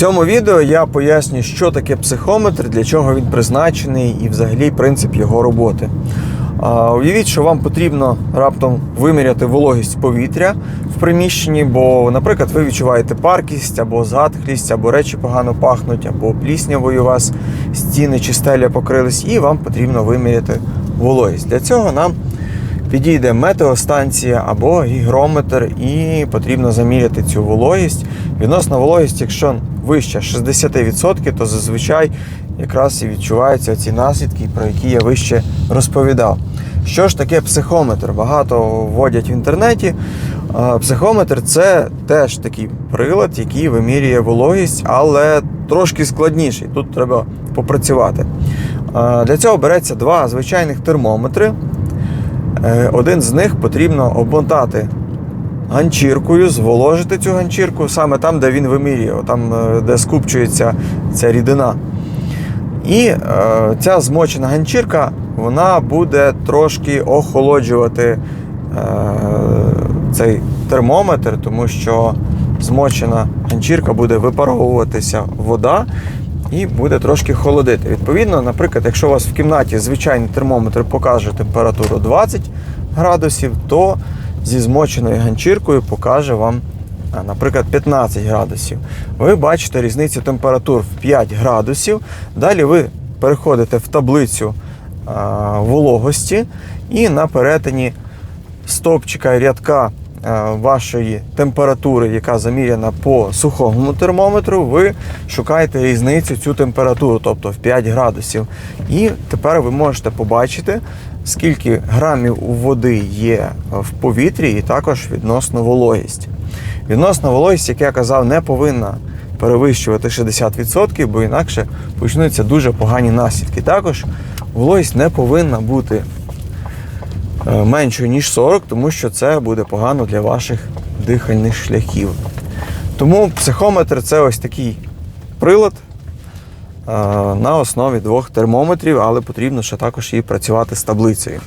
цьому відео я поясню, що таке психометр, для чого він призначений і взагалі принцип його роботи. Уявіть, що вам потрібно раптом виміряти вологість повітря в приміщенні, бо, наприклад, ви відчуваєте паркість або затхлість, або речі погано пахнуть, або пліснявою у вас стіни чи стеля покрились, і вам потрібно виміряти вологість. Для цього нам підійде метеостанція або гігрометр, і потрібно заміряти цю вологість. Відносно вологість, якщо вище 60%, то зазвичай якраз і відчуваються ці наслідки, про які я вище розповідав. Що ж таке психометр? Багато вводять в інтернеті. Психометр це теж такий прилад, який вимірює вологість, але трошки складніший. Тут треба попрацювати. Для цього береться два звичайних термометри. Е, Один з них потрібно обмотати ганчіркою, зволожити цю ганчірку саме там, де він вимірює, там, е, де скупчується ця рідина. І е, ця змочена ганчірка вона буде трошки охолоджувати е, цей термометр, тому що змочена ганчірка буде випаровуватися вода і буде трошки холодити. Відповідно, наприклад, якщо у вас в кімнаті звичайний термометр покаже температуру 20 градусів, то зі змоченою ганчіркою покаже вам, наприклад, 15 градусів. Ви бачите різницю температур в 5 градусів. Далі ви переходите в таблицю вологості і на перетині стовпчика рядка вашої температури, яка заміряна по сухому термометру, ви шукаєте різницю цю температуру, тобто в 5 градусів. І тепер ви можете побачити, скільки грамів води є в повітрі, і також відносно вологість. Відносно вологість, як я казав, не повинна перевищувати 60%, бо інакше почнуться дуже погані наслідки. Також вологість не повинна бути е, меншою, ніж 40, тому що це буде погано для ваших дихальних шляхів. Тому психометр це ось такий прилад е, на основі двох термометрів, але потрібно ще також і працювати з таблицею.